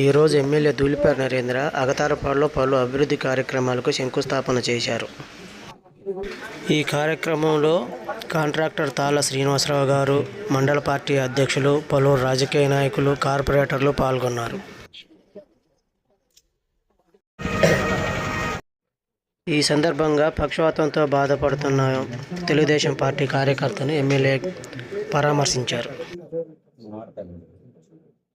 ఈరోజు ఎమ్మెల్యే ధూళిపాటి నరేంద్ర అగతారపాడులో పలు అభివృద్ధి కార్యక్రమాలకు శంకుస్థాపన చేశారు. ఈ కార్యక్రమంలో కాంట్రాక్టర్ తాళ శ్రీనివాసరావు గారు మండల పార్టీ అధ్యక్షులు పలువురు రాజకీయ నాయకులు కార్పొరేటర్లు పాల్గొన్నారు. ఈ సందర్భంగా పక్షవాతంతో బాధపడుతున్న తెలుగుదేశం పార్టీ కార్యకర్తను ఎమ్మెల్యే పరామర్శించారు.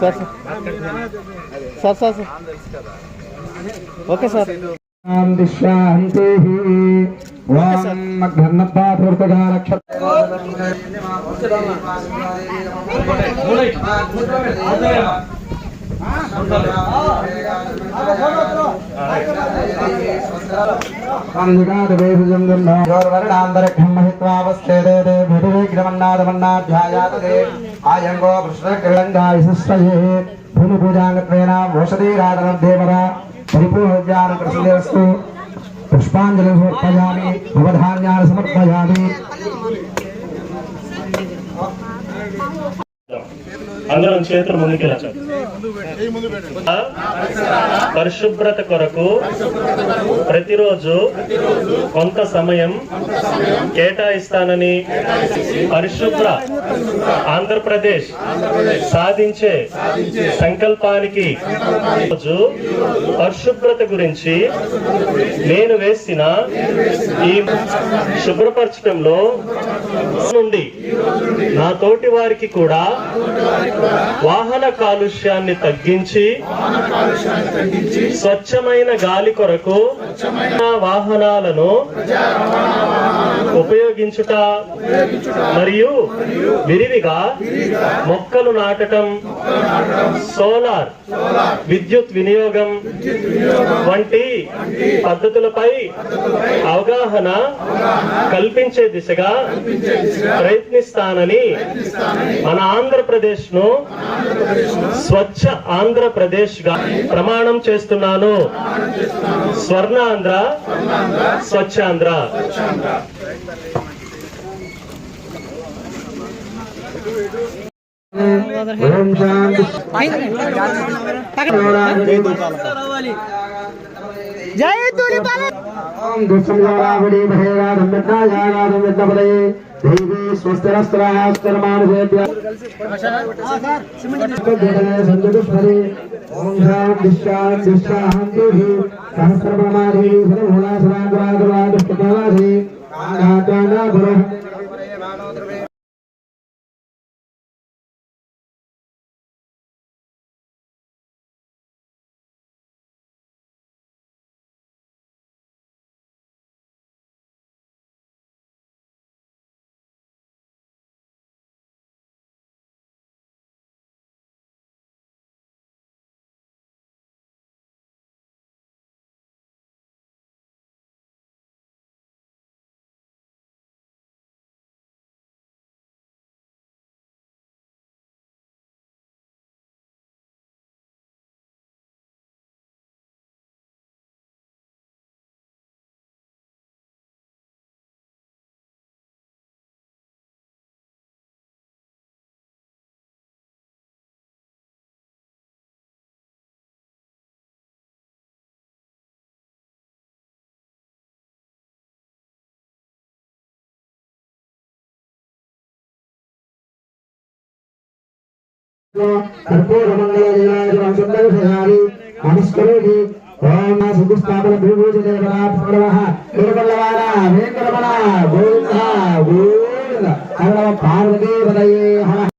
Sir sir sir. Sir. Okay sir. రక్ష వర్ణాంతరిక్షం మహిత్వావస్థేదే విధివిగ్రమన్నాదమన్నాధ్యాయాతదే ఆయంగో కృష్ణగ్రహంగాయశిష్టయే భూమి పూజాంగత్వేన ఓషధీరాధనం దేవర పరిపూర్ణజ్ఞాన ప్రసిద్ధస్తు పుష్పాంజలి అందరం చేతులు ముందుకెళ్ళచ్చు. పరిశుభ్రత కొరకు ప్రతిరోజు కొంత సమయం కేటాయిస్తానని పరిశుభ్ర ఆంధ్రప్రదేశ్ సాధించే సంకల్పానికి రోజు పరిశుభ్రత గురించి నేను వేసిన ఈ శుభ్రపరచడంలో నుండి నా తోటి వారికి కూడా వాహన కాలుష్యాన్ని తగ్గించి స్వచ్ఛమైన గాలి కొరకు వాహనాలను ఉపయోగించుట మరియు విరివిగా మొక్కలు నాటటం సోలార్ విద్యుత్ వినియోగం వంటి పద్ధతులపై అవగాహన కల్పించే దిశగా ప్రయత్నిస్తానని మన ఆంధ్రప్రదేశ్ను స్వచ్ఛ ఆంధ్రప్రదేశ్గా ప్రమాణం చేస్తున్నాను. స్వర్ణాంధ్ర స్వచ్ఛాంధ్ర ఓం శాంతి ఓం దుస్సంయోగావళి మహేగాదం విద్నాయాగాదం విద్నపదయే దేవీ స్వస్తిరస్త్రాస్తరమానుభేభ్య సంతుష్మరి ఓం శాం దిశాం దిశాంతి సహస్రమారి సర్వోలా आराधना भरो గురు కర్పూరమంగళ ఓం సుస్థాపన భూభూజదేవరా వెంకటరమణ గోవింద గోవింద పార్వతీ హర